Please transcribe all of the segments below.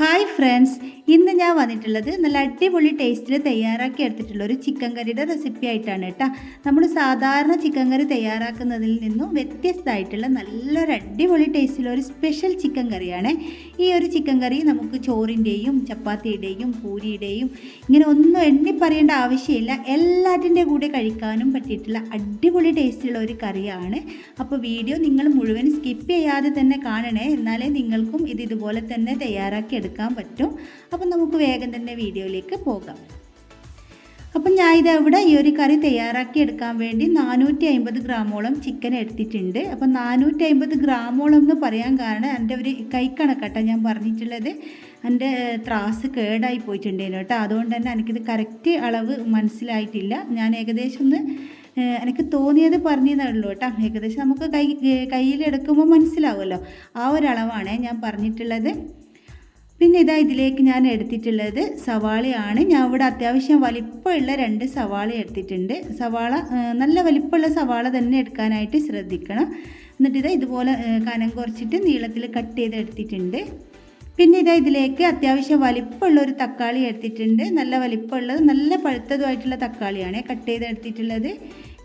Hi friends ഇന്ന് ഞാൻ വന്നിട്ടുള്ളത് നല്ല അടിപൊളി ടേസ്റ്റിൽ തയ്യാറാക്കി എടുത്തിട്ടുള്ള ഒരു ചിക്കൻ കറിയുടെ റെസിപ്പി ആയിട്ടാണ് കേട്ടോ. നമ്മൾ സാധാരണ ചിക്കൻ കറി തയ്യാറാക്കുന്നതിൽ നിന്നും വ്യത്യസ്തമായിട്ടുള്ള നല്ലൊരു അടിപൊളി ടേസ്റ്റിലുള്ള ഒരു സ്പെഷ്യൽ ചിക്കൻ കറിയാണ് ഈ ഒരു ചിക്കൻ കറി നമുക്ക് ചോറിന്റെയും ചപ്പാത്തിയുടെയും പൂരിയുടെയും ഇങ്ങനെ ഒന്നും എണ്ണി പറയേണ്ട ആവശ്യമില്ല. എല്ലാറ്റിന്റെ കൂടെ കഴിക്കാനും പറ്റിയിട്ടുള്ള അടിപൊളി ടേസ്റ്റിലുള്ള ഒരു കറിയാണ് അപ്പോൾ വീഡിയോ നിങ്ങൾ മുഴുവൻ സ്കിപ്പ് ചെയ്യാതെ തന്നെ കാണണേ. എന്നാലേ നിങ്ങൾക്കും ഇത് ഇതുപോലെ തന്നെ തയ്യാറാക്കി എടുക്കാൻ പറ്റും. അപ്പം നമുക്ക് വേഗം തന്നെ വീഡിയോയിലേക്ക് പോകാം. അപ്പം ഞാൻ ഇത് ഈ ഒരു കറി തയ്യാറാക്കി എടുക്കാൻ വേണ്ടി നാനൂറ്റി അമ്പത് ഗ്രാമോളം ചിക്കൻ എടുത്തിട്ടുണ്ട്. അപ്പം നാനൂറ്റി അമ്പത് ഗ്രാമോളം എന്ന് പറയാൻ കാരണം എന്റെ ഒരു കൈക്കണക്കട്ട ഞാൻ പറഞ്ഞിട്ടുള്ളത്. എന്റെ ത്രാസ് കേടായി പോയിട്ടുണ്ടേനു കേട്ടോ. അതുകൊണ്ട് തന്നെ എനിക്കിത് കറക്റ്റ് അളവ് മനസ്സിലായിട്ടില്ല. ഞാൻ ഏകദേശം ഒന്ന് എനിക്ക് തോന്നിയത് പറഞ്ഞതേ കേട്ടോ. ഏകദേശം നമുക്ക് കൈ കയ്യിലെടുക്കുമ്പോൾ മനസ്സിലാവുമല്ലോ. ആ ഒരു അളവാണ് ഞാൻ പറഞ്ഞിട്ടുള്ളത്. പിന്നെ ഇതാ ഇതിലേക്ക് ഞാൻ എടുത്തിട്ടുള്ളത് സവാളയാണ്. ഞാൻ ഇവിടെ അത്യാവശ്യം വലിപ്പമുള്ള രണ്ട് സവാള എടുത്തിട്ടുണ്ട്. സവാള നല്ല വലിപ്പമുള്ള സവാള തന്നെ എടുക്കാനായിട്ട് ശ്രദ്ധിക്കണം. എന്നിട്ട് ഇതാ ഇതുപോലെ കനം കുറച്ചിട്ട് നീളത്തിൽ കട്ട് ചെയ്ത് എടുത്തിട്ടുണ്ട്. പിന്നെ ഇതാ ഇതിലേക്ക് അത്യാവശ്യം വലിപ്പമുള്ള ഒരു തക്കാളി എടുത്തിട്ടുണ്ട്. നല്ല വലിപ്പമുള്ളത് നല്ല പഴുത്തതുമായിട്ടുള്ള തക്കാളിയാണ് കട്ട് ചെയ്ത് എടുത്തിട്ടുള്ളത്.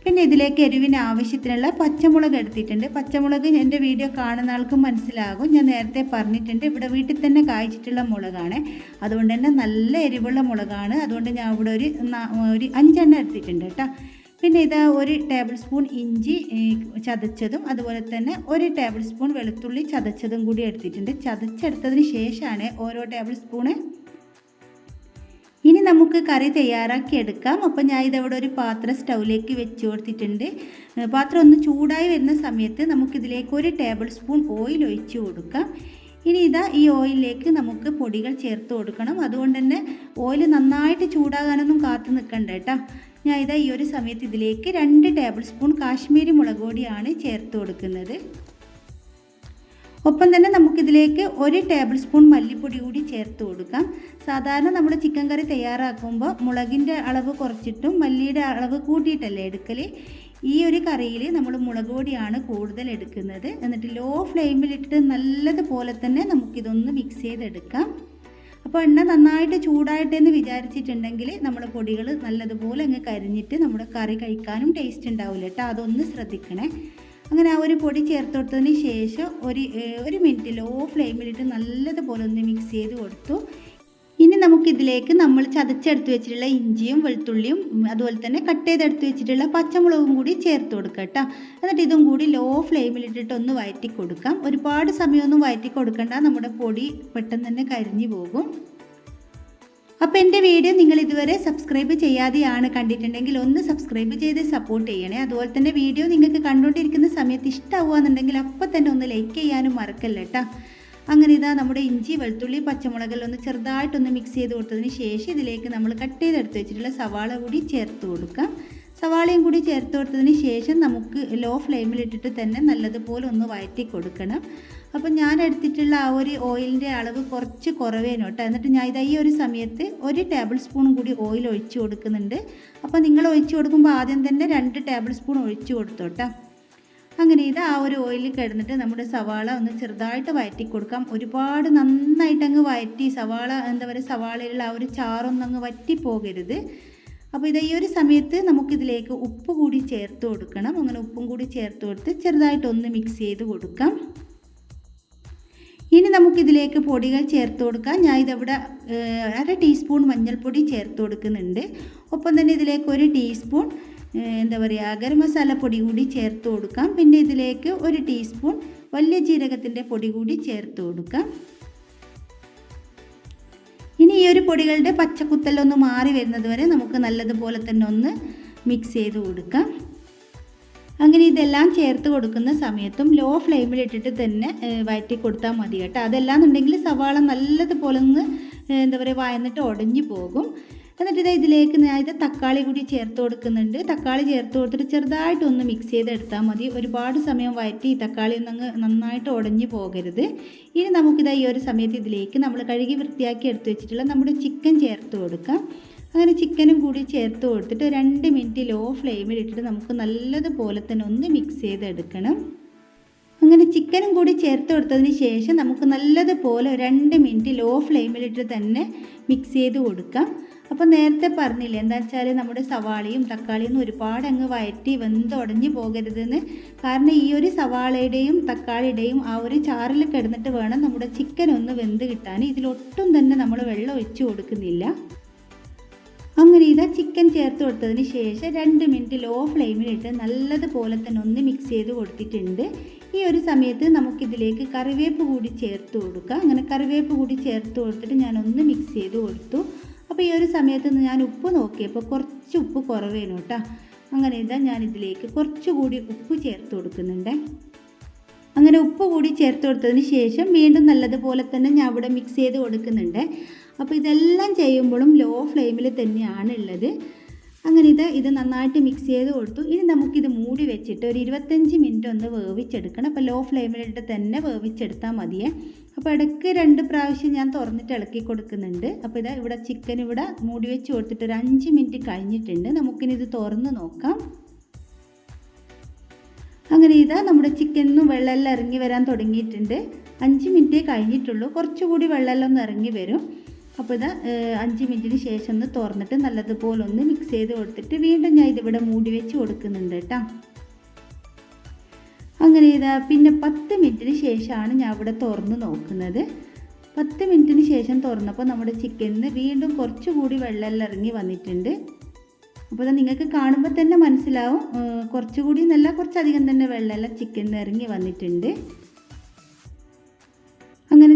പിന്നെ ഇതിലേക്ക് എരിവിന് ആവശ്യത്തിനുള്ള പച്ചമുളക് എടുത്തിട്ടുണ്ട്. പച്ചമുളക് എന്റെ വീഡിയോ കാണുന്ന ആൾക്കും മനസ്സിലാകും. ഞാൻ നേരത്തെ പറഞ്ഞിട്ടുണ്ട് ഇവിടെ വീട്ടിൽ തന്നെ കായ്ച്ചിട്ടുള്ള മുളകാണ്. അതുകൊണ്ട് തന്നെ നല്ല എരിവുള്ള മുളകാണ്. അതുകൊണ്ട് ഞാൻ ഇവിടെ ഒരു ഒരു അഞ്ചെണ്ണം എടുത്തിട്ടുണ്ട് കേട്ടോ. പിന്നെ ഇത് ഒരു ടേബിൾ സ്പൂൺ ഇഞ്ചി ചതച്ചതും അതുപോലെ തന്നെ ഒരു ടേബിൾ സ്പൂൺ വെളുത്തുള്ളി ചതച്ചതും കൂടി എടുത്തിട്ടുണ്ട്. ചതച്ചെടുത്തതിന് ശേഷമാണ് ഓരോ ടേബിൾ സ്പൂണ് ഇനി നമുക്ക് കറി തയ്യാറാക്കി എടുക്കാം. അപ്പം ഞാൻ ഇതവിടെ ഒരു പാത്രം സ്റ്റൗവിലേക്ക് വെച്ച് കൊടുത്തിട്ടുണ്ട്. പാത്രം ഒന്ന് ചൂടായി വരുന്ന സമയത്ത് നമുക്കിതിലേക്ക് ഒരു ടേബിൾ സ്പൂൺ ഓയിൽ ഒഴിച്ച് കൊടുക്കാം. ഇനി ഇതാ ഈ ഓയിലിലേക്ക് നമുക്ക് പൊടികൾ ചേർത്ത് കൊടുക്കണം. അതുകൊണ്ട് തന്നെ ഓയിൽ നന്നായിട്ട് ചൂടാകാനൊന്നും കാത്തു നിൽക്കണ്ട കേട്ടോ. ഞാൻ ഇതാ ഈ ഒരു സമയത്ത് ഇതിലേക്ക് രണ്ട് ടേബിൾ സ്പൂൺ കാശ്മീരി മുളക് പൊടിയാണ് ചേർത്ത് കൊടുക്കുന്നത്. ഒപ്പം തന്നെ നമുക്കിതിലേക്ക് ഒരു ടേബിൾ സ്പൂൺ മല്ലിപ്പൊടി കൂടി ചേർത്ത് കൊടുക്കാം. സാധാരണ നമ്മൾ ചിക്കൻ കറി തയ്യാറാക്കുമ്പോൾ മുളകിന്റെ അളവ് കുറച്ചിട്ടും മല്ലിയുടെ അളവ് കൂട്ടിയിട്ടല്ലേ എടുക്കൽ ഈ ഒരു കറിയിൽ നമ്മൾ മുളക് പൊടിയാണ് കൂടുതൽ എടുക്കുന്നത്. എന്നിട്ട് ലോ ഫ്ലെയിമിലിട്ട് നല്ലതുപോലെ തന്നെ നമുക്കിതൊന്ന് മിക്സ് ചെയ്തെടുക്കാം. അപ്പോൾ എണ്ണ നന്നായിട്ട് ചൂടായിട്ടെന്ന് വിചാരിച്ചിട്ടുണ്ടെങ്കിൽ നമ്മുടെ പൊടികൾ നല്ലതുപോലെ അങ്ങ് കരിഞ്ഞിട്ട് നമ്മുടെ കറി കഴിക്കാനും ടേസ്റ്റ് ഉണ്ടാവില്ല കേട്ടോ. അതൊന്ന് ശ്രദ്ധിക്കണേ. അങ്ങനെ ആ ഒരു പൊടി ചേർത്ത് കൊടുത്തതിന് ശേഷം ഒരു ഒരു മിനിറ്റ് ലോ ഫ്ലെയിമിലിട്ട് നല്ലതുപോലെ ഒന്ന് മിക്സ് ചെയ്ത് കൊടുത്തു. ഇനി നമുക്കിതിലേക്ക് നമ്മൾ ചതച്ചെടുത്ത് വെച്ചിട്ടുള്ള ഇഞ്ചിയും വെളുത്തുള്ളിയും അതുപോലെ തന്നെ കട്ട് ചെയ്തെടുത്ത് വെച്ചിട്ടുള്ള പച്ചമുളകും കൂടി ചേർത്ത് കൊടുക്കുക കേട്ടോ. എന്നിട്ട് ഇതും കൂടി ലോ ഫ്ലെയിമിലിട്ടിട്ട് ഒന്ന് വഴറ്റി കൊടുക്കാം ഒരുപാട് സമയമൊന്നും വഴറ്റി കൊടുക്കണ്ട നമ്മുടെ പൊടി പെട്ടെന്ന് തന്നെ കരിഞ്ഞു പോകും. അപ്പോൾ എന്റെ വീഡിയോ നിങ്ങൾ ഇതുവരെ സബ്സ്ക്രൈബ് ചെയ്യാതെയാണ് കണ്ടിട്ടുണ്ടെങ്കിൽ ഒന്ന് സബ്സ്ക്രൈബ് ചെയ്ത് സപ്പോർട്ട് ചെയ്യണേ. അതുപോലെ തന്നെ വീഡിയോ നിങ്ങൾക്ക് കണ്ടുകൊണ്ടിരിക്കുന്ന സമയത്ത് ഇഷ്ടമാവുകയെന്നുണ്ടെങ്കിൽ അപ്പം തന്നെ ഒന്ന് ലൈക്ക് ചെയ്യാനും മറക്കല്ല കേട്ടോ അങ്ങനെ ഇതാ നമ്മുടെ ഇഞ്ചി വെളുത്തുള്ളി പച്ചമുളകെല്ലാം ഒന്ന് ചെറുതായിട്ടൊന്ന് മിക്സ് ചെയ്ത് കൊടുത്തതിന് ശേഷം ഇതിലേക്ക് നമ്മൾ കട്ട് ചെയ്തെടുത്ത് വെച്ചിട്ടുള്ള സവാള കൂടി ചേർത്ത് കൊടുക്കാം. സവാളയും കൂടി ചേർത്ത് കൊടുത്തതിന് ശേഷം നമുക്ക് ലോ ഫ്ലെയിമിലിട്ടിട്ട് തന്നെ നല്ലതുപോലെ ഒന്ന് വഴറ്റി കൊടുക്കണം. അപ്പം ഞാൻ എടുത്തിട്ടുള്ള ആ ഒരു ഓയിലിന്റെ അളവ് കുറച്ച് കുറവേനു കേട്ടോ. എന്നിട്ട് ഞാൻ ഇതായി ഒരു സമയത്ത് ഒരു ടേബിൾ സ്പൂണും കൂടി ഓയിൽ ഒഴിച്ച് കൊടുക്കുന്നുണ്ട്. അപ്പോൾ നിങ്ങൾ ഒഴിച്ച് കൊടുക്കുമ്പോൾ ആദ്യം തന്നെ രണ്ട് ടേബിൾ സ്പൂൺ ഒഴിച്ച് കൊടുത്തോട്ടോ അങ്ങനെ ഇത് ആ ഒരു ഓയിലിൽ കിടന്നിട്ട് നമ്മുടെ സവാള ഒന്ന് ചെറുതായിട്ട് വഴറ്റി കൊടുക്കാം. ഒരുപാട് നന്നായിട്ട് അങ്ങ് സവാള എന്താ പറയുക സവാളയിലുള്ള ആ ഒരു ചാറൊന്നും അങ്ങ് വറ്റി പോകരുത് അപ്പോൾ ഇത് ഈ ഒരു സമയത്ത് നമുക്കിതിലേക്ക് ഉപ്പ് കൂടി ചേർത്ത് കൊടുക്കണം. അങ്ങനെ ഉപ്പും കൂടി ചേർത്ത് കൊടുത്ത് ചെറുതായിട്ടൊന്ന് മിക്സ് ചെയ്ത് കൊടുക്കാം. ഇനി നമുക്കിതിലേക്ക് പൊടികൾ ചേർത്ത് കൊടുക്കാം. ഞാൻ ഇതവിടെ അര ടീസ്പൂൺ മഞ്ഞൾപ്പൊടി ചേർത്ത് കൊടുക്കുന്നുണ്ട്. ഒപ്പം തന്നെ ഇതിലേക്ക് ഒരു ടീസ്പൂൺ എന്താ പറയുക ഗരം മസാല പൊടി കൂടി ചേർത്ത് കൊടുക്കാം. പിന്നെ ഇതിലേക്ക് ഒരു ടീസ്പൂൺ വലിയ ജീരകത്തിന്റെ പൊടി കൂടി ചേർത്ത് കൊടുക്കാം. ഇനി ഈ ഒരു പൊടികളുടെ പച്ചക്കുത്തലൊന്ന് മാറി വരുന്നത് വരെ നമുക്ക് നല്ലതുപോലെ തന്നെ ഒന്ന് മിക്സ് ചെയ്ത് കൊടുക്കാം. അങ്ങനെ ഇതെല്ലാം ചേർത്ത് കൊടുക്കുന്ന സമയത്തും ലോ ഫ്ലെയിമിലിട്ടിട്ട് തന്നെ വയറ്റി കൊടുത്താൽ മതി കേട്ടോ. അതെല്ലാന്നുണ്ടെങ്കിൽ സവാള നല്ലതുപോലെ ഒന്ന് എന്താ പറയുക വയന്നിട്ട് ഉടഞ്ഞു പോകും. എന്നിട്ട് ഇത് ഇതിലേക്ക് ഞാൻ ഇത് തക്കാളി കൂടി ചേർത്ത് കൊടുക്കുന്നുണ്ട്. തക്കാളി ചേർത്ത് കൊടുത്തിട്ട് ചെറുതായിട്ടൊന്ന് മിക്സ് ചെയ്തെടുത്താൽ മതി. ഒരുപാട് സമയം വഴറ്റി ഈ തക്കാളി ഒന്നങ്ങ് നന്നായിട്ട് ഉടഞ്ഞു പോകരുത്. ഇനി നമുക്കിത് ഈ ഒരു സമയത്ത് ഇതിലേക്ക് നമ്മൾ കഴുകി വൃത്തിയാക്കി എടുത്തു വെച്ചിട്ടുള്ള നമ്മുടെ ചിക്കൻ ചേർത്ത് കൊടുക്കാം. അങ്ങനെ ചിക്കനും കൂടി ചേർത്ത് കൊടുത്തിട്ട് രണ്ട് മിനിറ്റ് ലോ ഫ്ലെയിമിൽ ഇട്ടിട്ട് നമുക്ക് നല്ലതുപോലെ തന്നെ ഒന്ന് മിക്സ് ചെയ്തെടുക്കണം. അങ്ങനെ ചിക്കനും കൂടി ചേർത്ത് കൊടുത്തതിന് ശേഷം നമുക്ക് നല്ലതുപോലെ രണ്ട് മിനിറ്റ് ലോ ഫ്ലെയിമിലിട്ട് തന്നെ മിക്സ് ചെയ്ത് കൊടുക്കാം. അപ്പോൾ നേരത്തെ പറഞ്ഞില്ലേ എന്താ വെച്ചാൽ നമ്മുടെ സവാളയും തക്കാളിയും ഒരുപാട് അങ്ങ് വയറ്റി വെന്തുടഞ്ഞു പോകരുതെന്ന്. കാരണം ഈ ഒരു സവാളയുടെയും തക്കാളിയുടെയും ആ ഒരു ചാറിൽ കിടന്നിട്ട് വേണം നമ്മുടെ ചിക്കൻ ഒന്ന് വെന്ത് കിട്ടാൻ. ഇതിലൊട്ടും തന്നെ നമ്മൾ വെള്ളം ഒഴിച്ചു കൊടുക്കുന്നില്ല. അങ്ങനെ ഇതാ ചിക്കൻ ചേർത്ത് കൊടുത്തതിന് ശേഷം രണ്ട് മിനിറ്റ് ലോ ഫ്ലെയിമിലിട്ട് നല്ലതുപോലെ തന്നെ ഒന്ന് മിക്സ് ചെയ്ത് കൊടുത്തിട്ടുണ്ട്. ഈ ഒരു സമയത്ത് നമുക്കിതിലേക്ക് കറിവേപ്പ് കൂടി ചേർത്ത് കൊടുക്കാം. അങ്ങനെ കറിവേപ്പ് കൂടി ചേർത്ത് കൊടുത്തിട്ട് ഞാനൊന്ന് മിക്സ് ചെയ്ത് കൊടുത്തു. അപ്പോൾ ഈ ഒരു സമയത്ത് ഞാൻ ഉപ്പ് നോക്കിയപ്പോൾ കുറച്ച് ഉപ്പ് കുറവേനു കേട്ടോ അങ്ങനെ ഇതാ ഞാൻ ഇതിലേക്ക് കുറച്ചുകൂടി ഉപ്പ് ചേർത്ത് കൊടുക്കുന്നുണ്ട്. അങ്ങനെ ഉപ്പ് കൂടി ചേർത്ത് കൊടുത്തതിന് ശേഷം വീണ്ടും നല്ലതുപോലെ തന്നെ ഞാൻ ഇവിടെ മിക്സ് ചെയ്ത് കൊടുക്കുന്നുണ്ട്. അപ്പോൾ ഇതെല്ലാം ചെയ്യുമ്പോഴും ലോ ഫ്ലെയിമിൽ തന്നെയാണ് ഉള്ളത്. അങ്ങനെ ഇത് ഇത് നന്നായിട്ട് മിക്സ് ചെയ്ത് കൊടുത്തു. ഇനി നമുക്കിത് മൂടി വെച്ചിട്ട് ഒരു ഇരുപത്തഞ്ച് മിനിറ്റ് ഒന്ന് വേവിച്ചെടുക്കണം. അപ്പോൾ ലോ ഫ്ലെയിമിലിട്ട് തന്നെ വേവിച്ചെടുത്താൽ മതിയേ. അപ്പോൾ ഇടയ്ക്ക് രണ്ട് പ്രാവശ്യം ഞാൻ തുറന്നിട്ട് ഇളക്കി കൊടുക്കുന്നുണ്ട്. അപ്പോൾ ഇതാ ഇവിടെ ചിക്കൻ ഇവിടെ മൂടി വെച്ച് കൊടുത്തിട്ട് ഒരു അഞ്ച് മിനിറ്റ് കഴിഞ്ഞിട്ടുണ്ട്. നമുക്കിനി ഇത് തുറന്ന് നോക്കാം. അങ്ങനെ ഇതാ നമ്മുടെ ചിക്കനും വെള്ളമെല്ലാം ഇറങ്ങി വരാൻ തുടങ്ങിയിട്ടുണ്ട്. അഞ്ച് മിനിറ്റേ കഴിഞ്ഞിട്ടുള്ളൂ. കുറച്ചുകൂടി വെള്ളമെല്ലാം ഒന്ന് ഇറങ്ങി വരും. അപ്പോൾ ഇത് അഞ്ച് മിനിറ്റിന് ശേഷം ഒന്ന് തുറന്നിട്ട് നല്ലതുപോലെ ഒന്ന് മിക്സ് ചെയ്ത് കൊടുത്തിട്ട് വീണ്ടും ഞാൻ ഇതിവിടെ മൂടി വെച്ച് കൊടുക്കുന്നുണ്ട് കേട്ടോ. അങ്ങനെ ഇതാ പിന്നെ പത്ത് മിനിറ്റിന് ശേഷമാണ് ഞാൻ ഇവിടെ തുറന്ന് നോക്കുന്നത്. പത്ത് മിനിറ്റിന് ശേഷം തുറന്നപ്പോൾ നമ്മുടെ ചിക്കനിന് വീണ്ടും കുറച്ചുകൂടി വെള്ളമെല്ലാം ഇറങ്ങി വന്നിട്ടുണ്ട്. അപ്പോൾ നിങ്ങൾക്ക് കാണുമ്പോൾ തന്നെ മനസ്സിലാവും. കുറച്ചുകൂടി നല്ല കുറച്ചധികം തന്നെ വെള്ളമെല്ലാം ചിക്കനിൽ ഇറങ്ങി വന്നിട്ടുണ്ട്.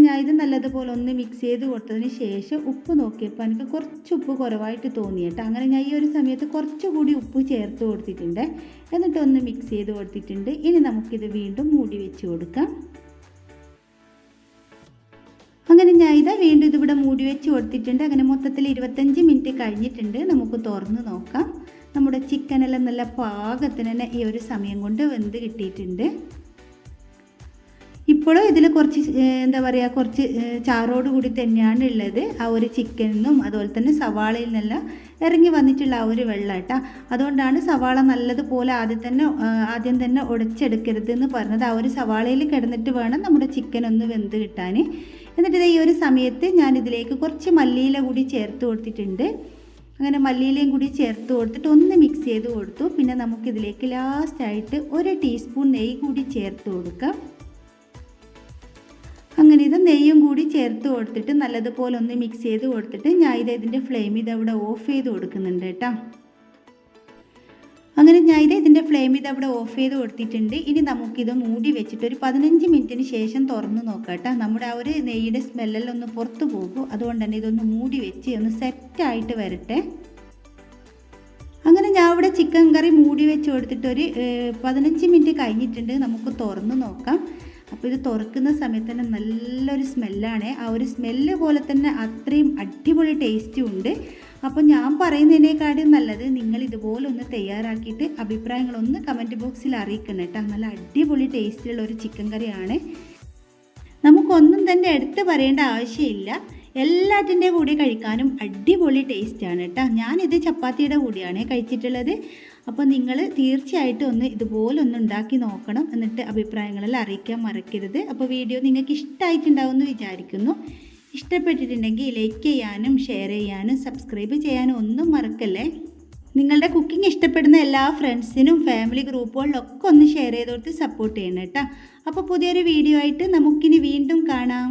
ഞാൻ ഇത് നല്ലതുപോലെ ഒന്ന് മിക്സ് ചെയ്ത് കൊടുത്തതിന് ശേഷം ഉപ്പ് നോക്കിയപ്പോൾ എനിക്ക് കുറച്ച് ഉപ്പ് കുറവായിട്ട് തോന്നി കേട്ടോ. അങ്ങനെ ഞാൻ ഈ ഒരു സമയത്ത് കുറച്ചുകൂടി ഉപ്പ് ചേർത്ത് കൊടുത്തിട്ടുണ്ട്. എന്നിട്ട് ഒന്ന് മിക്സ് ചെയ്ത് കൊടുത്തിട്ടുണ്ട്. ഇനി നമുക്കിത് വീണ്ടും മൂടി വെച്ച് കൊടുക്കാം. അങ്ങനെ ഞാൻ ഇതാ വീണ്ടും ഇതിവിടെ മൂടി വെച്ച് കൊടുത്തിട്ടുണ്ട്. അങ്ങനെ മൊത്തത്തിൽ ഇരുപത്തഞ്ച് മിനിറ്റ് കഴിഞ്ഞിട്ടുണ്ട്. നമുക്ക് തുറന്ന് നോക്കാം. നമ്മുടെ ചിക്കനെല്ലാം നല്ല പാകത്തിന് തന്നെ ഈ ഒരു സമയം കൊണ്ട് വെന്ത് കിട്ടിയിട്ടുണ്ട്. ഇപ്പോഴും ഇതിൽ കുറച്ച് എന്താ പറയുക കുറച്ച് ചാറോട് കൂടി തന്നെയാണ് ഉള്ളത് ആ ഒരു ചിക്കനിന്നും അതുപോലെ തന്നെ സവാളയിൽ നിന്നെല്ലാം ഇറങ്ങി വന്നിട്ടുള്ള ആ ഒരു വെള്ളം കേട്ടോ അതുകൊണ്ടാണ് സവാള നല്ലതുപോലെ ആദ്യം തന്നെ ആദ്യം തന്നെ ഉടച്ചെടുക്കരുത് എന്ന് പറഞ്ഞത്. ആ ഒരു സവാളയിൽ കിടന്നിട്ട് വേണം നമ്മുടെ ചിക്കൻ ഒന്ന് വെന്ത് കിട്ടാൻ എന്നിട്ട് ഈ ഒരു സമയത്ത് ഞാൻ ഇതിലേക്ക് കുറച്ച് മല്ലിയില കൂടി ചേർത്ത് കൊടുത്തിട്ടുണ്ട്. അങ്ങനെ മല്ലിയിലയും കൂടി ചേർത്ത് കൊടുത്തിട്ട് ഒന്ന് മിക്സ് ചെയ്ത് കൊടുത്തു. പിന്നെ നമുക്കിതിലേക്ക് ലാസ്റ്റായിട്ട് ഒരു ടീസ്പൂൺ നെയ്യ് കൂടി ചേർത്ത് കൊടുക്കാം. അങ്ങനെ ഇത് നെയ്യും കൂടി ചേർത്ത് കൊടുത്തിട്ട് നല്ലതുപോലെ ഒന്ന് മിക്സ് ചെയ്ത് കൊടുത്തിട്ട് ഞാൻ ഇത് ഇതിന്റെ ഫ്ലെയിം ഇത് അവിടെ ഓഫ് ചെയ്ത് കൊടുക്കുന്നുണ്ട് കേട്ടോ. അങ്ങനെ ഞാൻ ഇത് ഇതിന്റെ ഫ്ലെയിം ഇത് അവിടെ ഓഫ് ചെയ്ത് കൊടുത്തിട്ടുണ്ട്. ഇനി നമുക്കിത് മൂടി വെച്ചിട്ട് ഒരു പതിനഞ്ച് മിനിറ്റിന് ശേഷം തുറന്ന് നോക്കാം കേട്ടോ. നമ്മുടെ ആ ഒരു നെയ്യുടെ സ്മെല്ലെല്ലാം ഒന്ന് പുറത്തു പോകും. അതുകൊണ്ട് തന്നെ ഇതൊന്ന് മൂടി വെച്ച് ഒന്ന് സെറ്റായിട്ട് വരട്ടെ. അങ്ങനെ ഞാൻ ഇവിടെ ചിക്കൻ കറി മൂടി വെച്ച് കൊടുത്തിട്ട് ഒരു പതിനഞ്ച് മിനിറ്റ് കഴിഞ്ഞിട്ടുണ്ട്. നമുക്ക് തുറന്ന് നോക്കാം. അപ്പോൾ ഇത് തുറക്കുന്ന സമയത്ത് തന്നെ നല്ലൊരു സ്മെല്ലാണ്. ആ ഒരു സ്മെല്ല് പോലെ തന്നെ അത്രയും അടിപൊളി ടേസ്റ്റും ഉണ്ട്. അപ്പോൾ ഞാൻ പറയുന്നതിനേക്കാളും നല്ലത് നിങ്ങൾ ഇതുപോലെ ഒന്ന് തയ്യാറാക്കിയിട്ട് അഭിപ്രായങ്ങളൊന്ന് കമന്റ് ബോക്സിൽ അറിയിക്കണം കേട്ടോ. നല്ല അടിപൊളി ടേസ്റ്റിലുള്ള ഒരു ചിക്കൻ കറിയാണ്. നമുക്കൊന്നും തന്നെ എടുത്ത് പറയേണ്ട ആവശ്യമില്ല. എല്ലാറ്റിന്റെ കൂടെ കഴിക്കാനും അടിപൊളി ടേസ്റ്റാണ് കേട്ടോ. ഞാനിത് ചപ്പാത്തിയുടെ കൂടിയാണ് കഴിച്ചിട്ടുള്ളത്. അപ്പോൾ നിങ്ങൾ തീർച്ചയായിട്ടും ഒന്ന് ഇതുപോലെ ഒന്ന് ഉണ്ടാക്കി നോക്കണം എന്നിട്ട് അഭിപ്രായങ്ങളെല്ലാം അറിയിക്കാൻ മറക്കരുത്. അപ്പോൾ വീഡിയോ നിങ്ങൾക്ക് ഇഷ്ടമായിട്ടുണ്ടാവുമെന്ന് വിചാരിക്കുന്നു. ഇഷ്ടപ്പെട്ടിട്ടുണ്ടെങ്കിൽ ലൈക്ക് ചെയ്യാനും ഷെയർ ചെയ്യാനും സബ്സ്ക്രൈബ് ചെയ്യാനും ഒന്നും മറക്കല്ലേ? നിങ്ങളുടെ കുക്കിംഗ് ഇഷ്ടപ്പെടുന്ന എല്ലാ ഫ്രണ്ട്സിനും ഫാമിലി ഗ്രൂപ്പുകളിലൊക്കെ ഒന്ന് ഷെയർ ചെയ്ത് കൊടുത്ത് സപ്പോർട്ട് ചെയ്യണം കേട്ടോ. അപ്പോൾ പുതിയൊരു വീഡിയോ ആയിട്ട് നമുക്കിനി വീണ്ടും കാണാം.